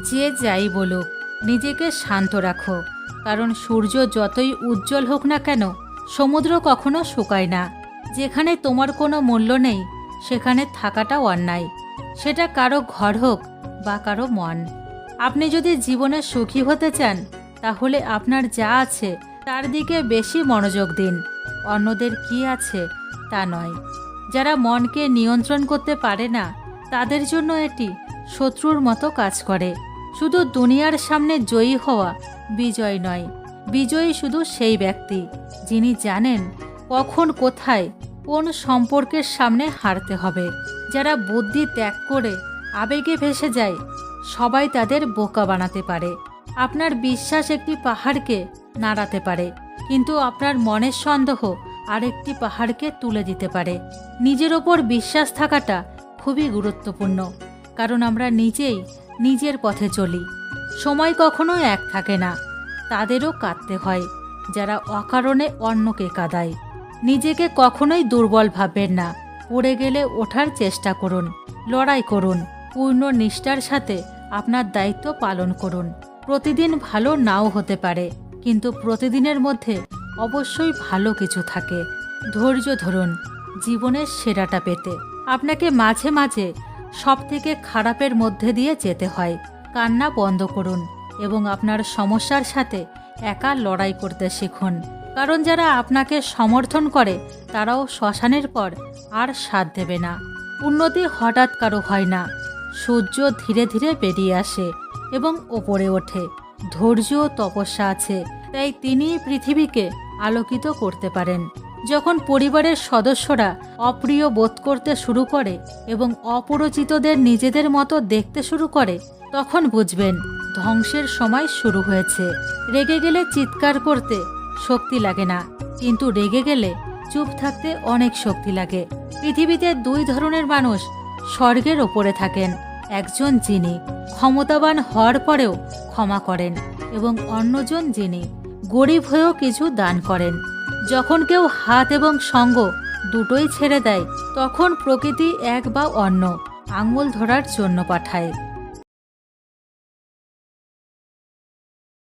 যে যাই বলুক, নিজেকে শান্ত রাখো। কারণ সূর্য যতই উজ্জ্বল হোক না কেন, সমুদ্র কখনো শুকায় না। যেখানে তোমার কোনো মূল্য নেই, সেখানে থাকাটা অন্যায়। সেটা কারও ঘর হোক বা কারও মন। আপনি যদি জীবনে সুখী হতে চান, তাহলে আপনার যা আছে, তার দিকে বেশি মনোযোগ দিন। অন্যদের কি আছে, তা নয়। যারা মনকে নিয়ন্ত্রণ করতে পারে না, তাদের জন্য এটি শত্রুর মতো কাজ করে। শুধু দুনিয়ার সামনে জয়ী হওয়া বিজয় নয়, বিজয়ী শুধু সেই ব্যক্তি যিনি জানেন কখন কোথায় কোন সম্পর্কের সামনে হারতে হবে। যারা বুদ্ধি ত্যাগ করে আবেগে ভেসে যায়, সবাই তাদের বোকা বানাতে পারে। আপনার বিশ্বাস একটি পাহাড়কে নাড়াতে পারে, কিন্তু আপনার মনের সন্দেহ আরেকটি পাহাড়কে তুলে দিতে পারে। নিজের ওপর বিশ্বাস থাকাটা খুবই গুরুত্বপূর্ণ। কারণ আমরা নিজেই নিজের পথে চলি। সময় কখনো এক থাকে না। তাদেরও কাঁদতে হয়, যারা অকারণে অন্যকে কাঁদায়। নিজেকে কখনোই দুর্বল ভাববেন না। পড়ে গেলে ওঠার চেষ্টা করুন, লড়াই করুন, পূর্ণ নিষ্ঠার সাথে আপনার দায়িত্ব পালন করুন। প্রতিদিন ভালো নাও হতে পারে, কিন্তু প্রতিদিনের মধ্যে অবশ্যই ভালো কিছু থাকে। ধৈর্য ধরুন, জীবনের সেরাটা পেতে। আপনাকে মাঝে মাঝে সব থেকে খারাপের মধ্যে দিয়ে যেতে হয়। কান্না বন্ধ করুন এবং আপনার সমস্যার সাথে একা লড়াই করতে শিখুন। কারণ যারা আপনাকে সমর্থন করে, তারাও শ্মশানের পর আর সাথ দেবে না। উন্নতি হঠাৎ কারও হয় না। সূর্য ধীরে ধীরে বেরিয়ে আসে এবং ওপরে ওঠে। ধৈর্য তপস্যা আছে, তাই তিনি পৃথিবীকে আলোকিত করতে পারেন। যখন পরিবারের সদস্যরা অপ্রিয় বোধ করতে শুরু করে এবং অপরিচিতদের নিজেদের মতো দেখতে শুরু করে, তখন বুঝবেন ধ্বংসের সময় শুরু হয়েছে। রেগে গেলে চিৎকার করতে শক্তি লাগে না, কিন্তু রেগে গেলে চুপ থাকতে অনেক শক্তি লাগে। পৃথিবীতে দুই ধরনের মানুষ স্বর্গের ওপরে থাকেন, একজন যিনি ক্ষমতাবান হওয়ার পরেও ক্ষমা করেন এবং অন্যজন যিনি গরিব হয়েও কিছু দান করেন। যখন কেউ হাত এবং সঙ্গ দুটোই ছেড়ে দেয়, তখন প্রকৃতি এক বা অন্য আঙুল ধরার জন্য পাঠায়।